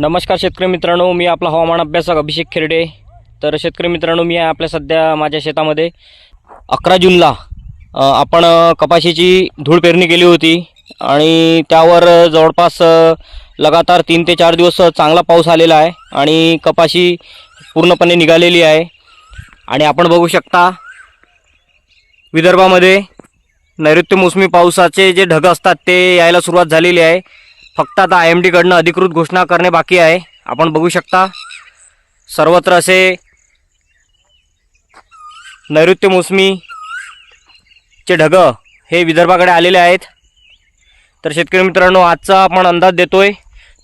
नमस्कार शेतकरी मित्रांनो मी आपला हवामान अभ्यासक अभिषेक खेरडे. तर शेतकरी मित्रांनो मी आपल्या सध्या माझ्या शेतामध्ये. अकरा जूनला आपण कपाशीची धूळ पेरणी केली होती आणि त्यावर जवळपास लगातार तीन ते चार दिवस चांगला पाऊस आलेला आहे आणि कपाशी पूर्णपणे निघालेली आहे. आणि आपण बघू शकता विदर्भामध्ये नैऋत्य मोसमी पावसाचे जे ढग असतात ते यायला सुरुवात झालेली आहे. फक्त आता आय एम डीकडनं अधिकृत घोषणा करणे बाकी आहे. आपण बघू शकता सर्वत्र असे नैऋत्य मोसमी चे ढग हे विदर्भाकडे आलेले आहेत. तर शेतकरी मित्रांनो आजचा आपण अंदाज देतोय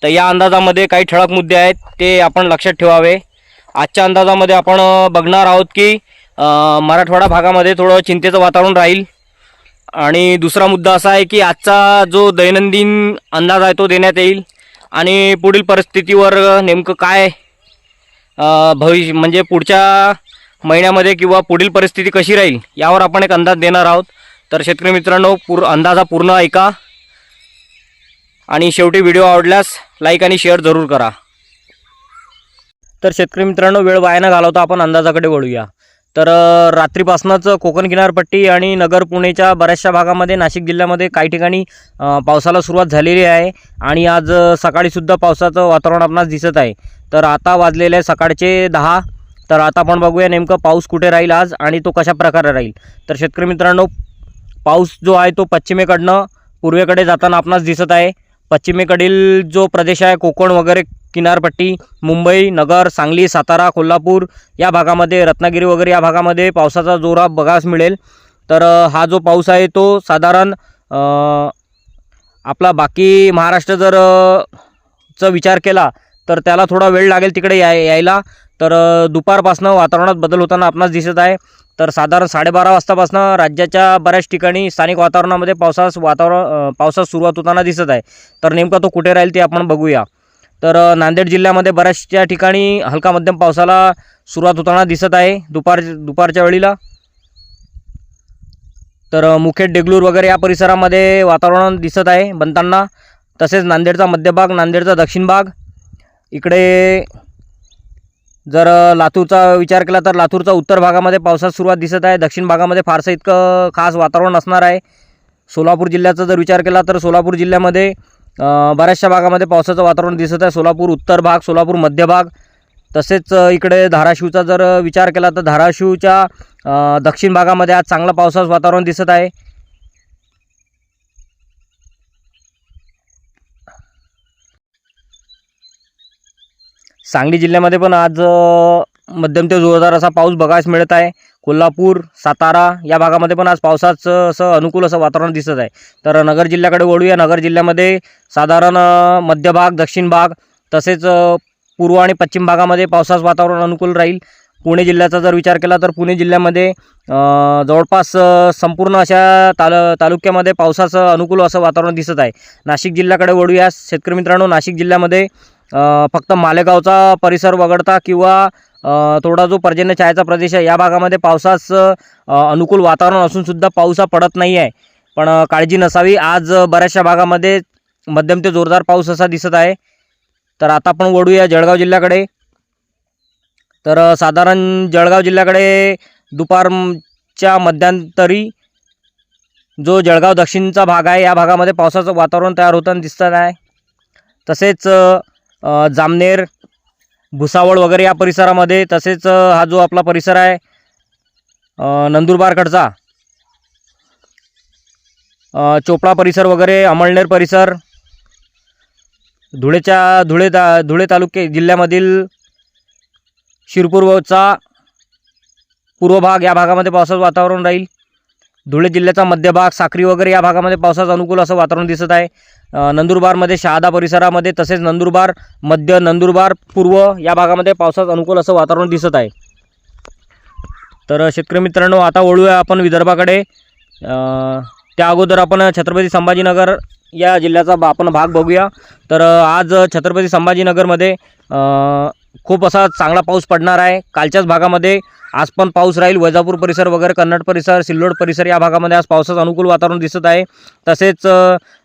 तर या अंदाजामध्ये काही ठळक मुद्दे आहेत ते आपण लक्षात ठेवावे. आजच्या अंदाजामध्ये आपण बघणार आहोत की मराठवाडा भागामध्ये थोडं चिंतेचं वातावरण राहील. आणि दुसरा मुद्दा असा आहे की आजचा जो दैनंदिन अंदाज आहे तो देण्यात येईल. आणि पुढील परिस्थितीवर नेमकं काय भविष्य म्हणजे पुढच्या महिन्यामध्ये किंवा पुढील परिस्थिती कशी राहील यावर आपण एक अंदाज देणार आहोत. तर शेतकरी मित्रांनो पूर अंदाजा पूर्ण ऐका. आणि शेवटी व्हिडिओ आवडल्यास लाईक आणि शेअर जरूर करा. तर शेतकरी मित्रांनो वेळ वाया न घालवता आपण अंदाजाकडे वळूया. तर रात्रीपासूनच कोकण किनारपट्टी आणि नगर पुणेच्या बऱ्याचशा भागामध्ये नाशिक जिल्ह्यामध्ये काही ठिकाणी पावसाला सुरुवात झालेली आहे. आणि आज सकाळीसुद्धा पावसाचं वातावरण आपणास दिसत आहे. तर आता वाजलेले आहे सकाळचे दहा. तर आता आपण बघूया नेमकं पाऊस कुठे राहील आज आणि तो कशा प्रकारे राहील. तर शेतकरी मित्रांनो पाऊस जो आहे तो पश्चिमेकडनं पूर्वेकडे जाताना आपणास दिसत आहे. पश्चिमेकडील जो प्रदेश आहे कोकण वगैरे किनारपट्टी मुंबई नगर सांगली सातारा कोल्हापूर या भागामध्ये रत्नागिरी वगैरे या भागामध्ये पावसाचा जोरा बघास मिळेल. तर हा जो पाऊस आहे तो साधारण आपला बाकी महाराष्ट्र जर चा विचार केला तर त्याला थोडा वेळ लागेल तिकडे याय यायला. तर दुपारपासनं वातावरणात बदल होताना आपणास दिसत आहे. तर साधारण साडेबारा वाजतापासनं राज्याच्या बऱ्याच ठिकाणी स्थानिक वातावरणामध्ये पावसास वातावरण पावसास सुरुवात होताना दिसत आहे. तर नेमका तो कुठे राहील ते आपण बघूया. तर नांदेड जिल्ह्यामध्ये बऱ्याचशा ठिकाणी हलका मध्यम पावसाला सुरुवात होताना दिसत आहे दुपार दुपारच्या वेळीला. तर मुखेड डेगलूर वगैरे या परिसरामध्ये वातावरण दिसत आहे बनताना. तसेच नांदेडचा मध्यभाग नांदेडचा दक्षिण भाग. इकडे जर लातूरचा विचार केला तर लातूरचा उत्तर भागामध्ये पावसास सुरुवात दिसत आहे. दक्षिण भागामध्ये फारसं इतकं खास वातावरण असणार आहे. सोलापूर जिल्ह्याचा जर विचार केला तर सोलापूर जिल्ह्यामध्ये बऱ्याचशा भागामध्ये पावसाचं वातावरण दिसत आहे. सोलापूर उत्तर भाग सोलापूर मध्य भाग. तसेच इकडे धाराशिवचा जर विचार केला तर धाराशिवच्या दक्षिण भागामध्ये आज चांगलं पावसाचं वातावरण दिसत आहे. सांगली जिल्ह्यामध्ये पण आज मध्यम ते जोरदार असा पाऊस बघायस मिळत आहे. कोल्हापूर सातारा या भागामध्ये पण आज पावसाचं असं अनुकूल असं वातावरण दिसत आहे. तर नगर जिल्ह्याकडे वळूया. नगर जिल्ह्यामध्ये साधारण मध्य भाग दक्षिण भाग तसेच पूर्व आणि पश्चिम भागामध्ये पावसाचं वातावरण अनुकूल राहील. पुणे जिल्ह्याचा जर विचार केला तर पुणे जिल्ह्यामध्ये जवळपास संपूर्ण अशा ताल तालुक्यामध्ये पावसाचं अनुकूल असं वातावरण दिसत आहे. नाशिक जिल्ह्याकडे वळूया. शेतकरी मित्रांनो नाशिक जिल्ह्यामध्ये फक्त मालेगावचा परिसर वगळता किंवा थोडा जो पर्जन्य छायाचा प्रदेश आहे या भागामध्ये पावसास अनुकूल वातावरण असूनसुद्धा पाऊस हा पडत नाही आहे पण काळजी नसावी. आज बऱ्याचशा भागामध्ये मध्यम ते जोरदार पाऊस असा दिसत आहे. तर आता आपण वळूया जळगाव जिल्ह्याकडे. तर साधारण जळगाव जिल्ह्याकडे दुपारच्या मध्यांतरी जो जळगाव दक्षिणचा भाग आहे या भागामध्ये पावसाचं वातावरण तयार होताना दिसत आहे. तसेच जामनेर भुसावळ वगैरे या परिसरामध्ये तसेच हा जो आपला परिसर आहे नंदुरबारकडचा चोपडा परिसर वगैरे अमळनेर परिसर धुळेच्या धुळे ता धुळे तालुके जिल्ह्यामधील शिरपूरचा पूर्व भाग या भागामध्ये पावसाचं वातावरण राहील. धुळे जिल्ह्याचा मध्यभाग साक्री वगैरे या भागामध्ये पावसाचं अनुकूल असं वातावरण दिसत आहे. नंदुरबारमध्ये शहादा परिसरामध्ये तसेच नंदुरबार मध्य नंदुरबार पूर्व या भागामध्ये पावसाचं अनुकूल असं वातावरण दिसत आहे. तर शेतकरी मित्रांनो आता वळूया आपण विदर्भाकडे. त्या अगोदर आपण छत्रपती संभाजीनगर या जिल्ह्याचा आपण भाग बघूया. तर आज छत्रपती संभाजीनगरमध्ये खूप असा चांगला पाऊस पडणार आहे. कालच्याच भागामध्ये आज पण पाऊस राहील. वैजापूर परिसर वगैरे कन्नड परिसर सिल्लोड परिसर या भागामध्ये आज पावसाचं अनुकूल वातावरण दिसत आहे. तसेच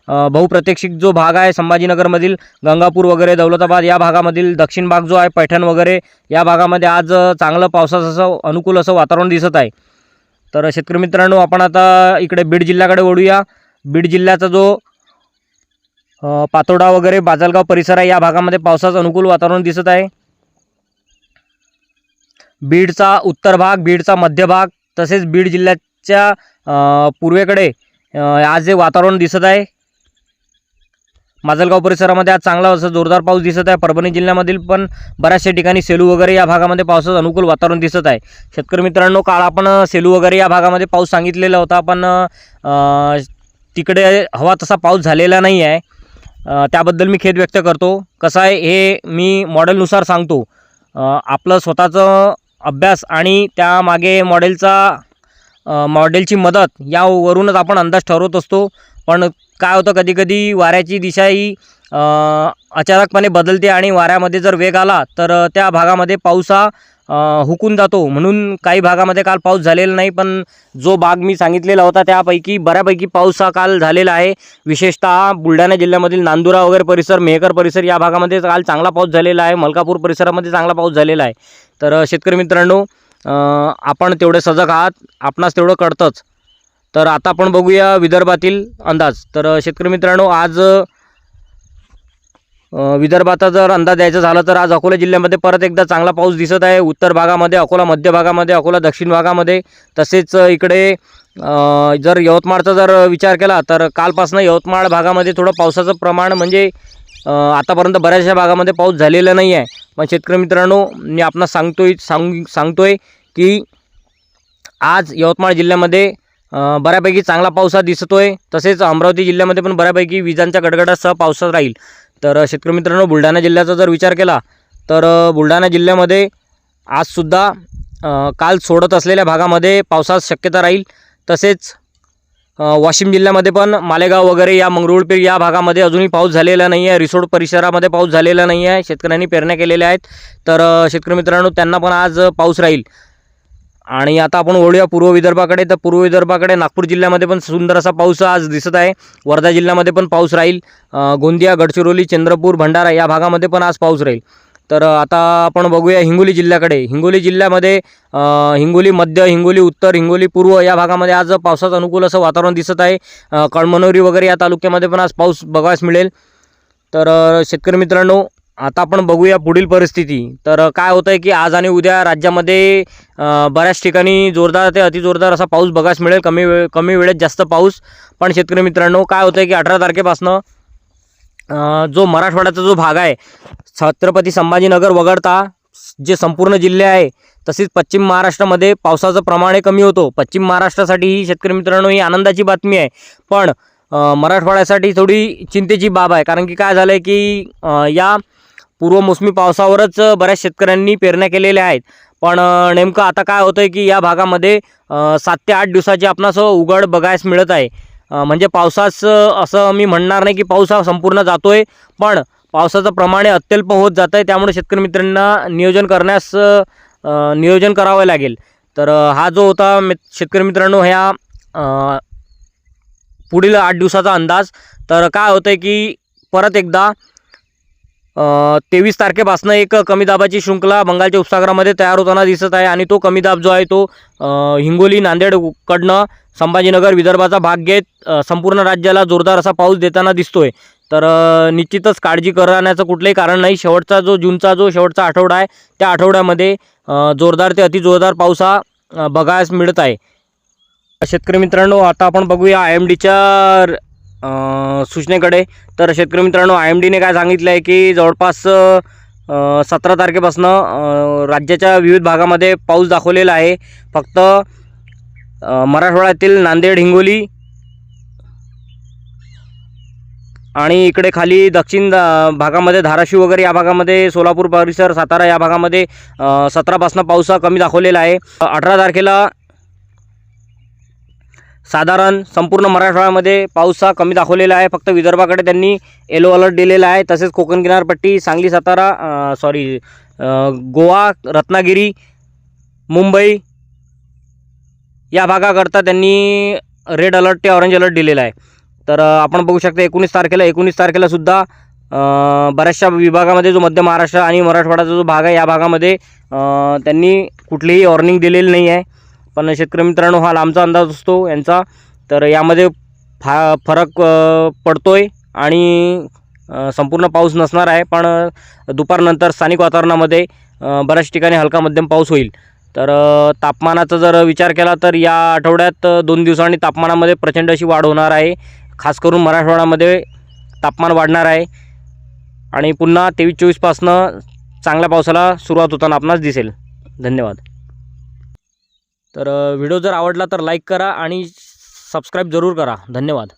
बहुप्रत्यक्षिक जो भाग आहे संभाजीनगरमधील गंगापूर वगैरे दौलताबाद या भागामधील दक्षिण भाग जो आहे पैठण वगैरे या भागामध्ये आज चांगलं पावसाचं असं अनुकूल असं वातावरण दिसत आहे. तर शेतकरी मित्रांनो आपण आता इकडे बीड जिल्ह्याकडे ओढूया बीड जिल्ह्याचा जो पातोडा वगैरे बाजलगाव परिसर आहे या भागामध्ये पावसाचं अनुकूल वातावरण दिसत आहे. बीडचा उत्तर भाग बीडचा मध्य भाग तसेच बीड जिल्ह्याच्या पूर्वेकडे आज जे वातावरण दिसत आहे. माजलगाव परिसरामध्ये आज चांगला असं जोरदार पाऊस दिसत आहे. परभणी जिल्ह्यामधील पण बऱ्याचशा ठिकाणी सेलू वगैरे या भागामध्ये पावसाचं अनुकूल वातावरण दिसत आहे. शेतकरी मित्रांनो काल आपण सेलू वगैरे या भागामध्ये पाऊस सांगितलेला होता पण तिकडे हवा तसा पाऊस झालेला नाही आहे. त्याबद्दल मी खेद व्यक्त करतो. कसं आहे हे मी मॉडेलनुसार सांगतो. आपलं स्वतःचं अभ्यास आणि त्यामागे मॉडेलचा मॉडेलची मदत यावरूनच आपण अंदाज ठरवत असतो. पण काय होतं कधीकधी वाऱ्याची दिशा ही अचानकपणे बदलते आणि वाऱ्यामध्ये जर वेग आला तर त्या भागामध्ये पाऊस हा हुकून जातो. म्हणून काही भागामध्ये काल पाऊस झालेला नाही पण जो भाग मी सांगितलेला होता त्यापैकी बऱ्यापैकी पाऊस हा काल झालेला आहे. विशेषतः बुलढाणा जिल्ह्यामधील नांदुरा वगैरे परिसर मेहकर परिसर या भागामध्ये काल चांगला पाऊस झालेला आहे. मलकापूर परिसरामध्ये चांगला पाऊस झालेला आहे. तर शेतकरी मित्रांनो आपण तेवढे सजग आहात आपणास तेवढं कळतंच. तर आता आपण बघूया विदर्भातील अंदाज. तर शेतकरी मित्रांनो आज विदर्भाचा जर अंदाज द्यायचा झाला तर आज अकोला जिल्ह्यामध्ये परत एकदा चांगला पाऊस दिसत आहे. उत्तर भागामध्ये अकोला मध्य भागामध्ये अकोला दक्षिण भागामध्ये. तसेच इकडे जर यवतमाळचा जर विचार केला तर कालपासनं यवतमाळ भागामध्ये थोडं पावसाचं प्रमाण म्हणजे आतापर्यंत बऱ्याचशा भागामध्ये पाऊस झालेला नाही आहे पण शेतकरी मित्रांनो मी आपणास सांगतोय सांग सांगतोय की आज यवतमाळ जिल्ह्यामध्ये बऱ्यापैकी चांगला पावसा दिसतोय. तसेच अमरावती जिल्ह्यामध्ये पण बऱ्यापैकी विजांच्या गडगडासह पावसात राहील. तर शेतकरी मित्रांनो बुलढाणा जिल्ह्याचा जर विचार केला तर बुलढाणा जिल्ह्यामध्ये आजसुद्धा काल सोडत असलेल्या भागामध्ये पावसास शक्यता राहील. तसेच वाशिम जिल्ह्यामध्ये पण मालेगाव वगैरे या मंगरुळपीर या भागामध्ये अजूनही पाऊस झालेला नाही आहे. रिसोड परिसरामध्ये पाऊस झालेला नाही आहे. शेतकऱ्यांनी पेरण्या केलेल्या आहेत. तर शेतकरी मित्रांनो त्यांना पण आज पाऊस राहील. आणि आता आपण वळूया पूर्व विदर्भाकडे. तर पूर्व विदर्भाकडे नागपूर जिल्ह्यामध्ये पण सुंदर असा पाऊस आज दिसत आहे. वर्धा जिल्ह्यामध्ये पण पाऊस राहील. गोंदिया गडचिरोली चंद्रपूर भंडारा या भागामध्ये पण आज पाऊस राहील. तर आता आपण बघूया हिंगोली जिल्ह्याकडे. हिंगोली जिल्ह्यामध्ये हिंगोली मध्य हिंगोली उत्तर हिंगोली पूर्व या भागामध्ये आज पावसाचं अनुकूल असं वातावरण दिसत आहे. कळमनोरी वगैरे या तालुक्यामध्ये पण आज पाऊस बघायला मिळेल. तर शेतकरी मित्रांनो आता आपण बघूया पुढील परिस्थिती. तर काय होतं आहे की आज आणि उद्या राज्यामध्ये बऱ्याच ठिकाणी जोरदार ते अतिजोरदार असा पाऊस बघास मिळेल. कमी वेळ कमी वेळेत जास्त पाऊस. पण शेतकरी मित्रांनो काय होतं आहे की अठरा तारखेपासनं जो मराठवाड्याचा जो भाग आहे छत्रपती संभाजीनगर वगळता जे संपूर्ण जिल्हे आहे तसेच पश्चिम महाराष्ट्रामध्ये पावसाचं प्रमाण हे कमी होतो. पश्चिम महाराष्ट्रासाठी ही शेतकरी मित्रांनो ही आनंदाची बातमी आहे. पण मराठवाड्यासाठी थोडी चिंतेची बाब आहे. कारण की काय झालं आहे की या पूर्व मोसमी पावसावरच बऱ्याच शेतकऱ्यांनी पेरण्या केलेल्या आहेत. पण नेमकं आता काय होतं आहे की या भागामध्ये सात ते आठ दिवसाची आपणास उघड बघायस मिळत आहे. म्हणजे पावसास असं मी म्हणणार नाही की पाऊस हा संपूर्ण जातो आहे पण पावसाचं प्रमाण हे अत्यल्प होत जातं आहे त्यामुळे शेतकरी मित्रांना नियोजन करण्यास नियोजन करावं लागेल. तर हा जो होता मि शेतकरी मित्रांनो ह्या पुढील आठ दिवसाचा अंदाज. तर काय होतं आहे की परत एकदा तेवीस तारखेपासून एक कमी दाबाची शृंखला बंगालच्या उपसागरामध्ये तयार होताना दिसत आहे आणि तो कमी दाब जो आहे तो हिंगोली नांदेडकडनं संभाजीनगर विदर्भाचा भाग घेत संपूर्ण राज्याला जोरदार असा पाऊस देताना दिसतोय. तर निश्चितच काळजी करण्याचं कुठलंही कारण नाही. शेवटचा जो जूनचा जो शेवटचा आठवडा आहे त्या आठवड्यामध्ये जोरदार ते अतिजोरदार पाऊस हा बघायस मिळत आहे. शेतकरी मित्रांनो आता आपण बघूया आय एम डीच्या सूचनेकडे. तर शेतकरी मित्रांनो आय एम डीने काय सांगितलं आहे की जवळपास सतरा तारखेपासनं राज्याच्या विविध भागामध्ये पाऊस दाखवलेला आहे. फक्त मराठवाड्यातील नांदेड हिंगोली आणि इकडे खाली दक्षिण भागामध्ये धाराशिव वगैरे या भागामध्ये सोलापूर परिसर सातारा या भागामध्ये सतरापासनं पाऊस हा कमी दाखवलेला आहे. अठरा तारखेला साधारण संपूर्ण मराठवाड्यामध्ये पाऊस हा कमी दाखवलेला आहे. फक्त विदर्भाकडे त्यांनी येलो अलर्ट दिलेला आहे. तसेच कोकण किनारपट्टी सांगली सातारा सॉरी गोवा रत्नागिरी मुंबई या भागाकरता त्यांनी रेड अलर्ट ते ऑरेंज अलर्ट दिलेला आहे. तर आपण बघू शकता एकोणीस तारखेला एकोणीस तारखेलासुद्धा बऱ्याचशा विभागामध्ये जो मध्य महाराष्ट्र आणि मराठवाड्याचा जो भाग आहे या भागामध्ये त्यांनी कुठलीही वॉर्निंग दिलेली नाही आहे. पण शेतकरी मित्रांनो हा लांबचा अंदाज असतो यांचा. तर यामध्ये फा फरक पडतो आहे आणि संपूर्ण पाऊस नसणार आहे पण दुपारनंतर स्थानिक वातावरणामध्ये बऱ्याच ठिकाणी हलका मध्यम पाऊस होईल. तर तापमानाचा जर विचार केला तर या आठवड्यात दोन दिवसांनी तापमानामध्ये प्रचंड अशी वाढ होणार आहे. खास करून मराठवाड्यामध्ये तापमान वाढणार आहे. आणि पुन्हा तेवीस चोवीसपासनं चांगल्या पावसाला सुरुवात होताना आपणास दिसेल. धन्यवाद. तर व्हिडिओ जर आवडला तर लाईक करा आणि सबस्क्राईब जरूर करा. धन्यवाद.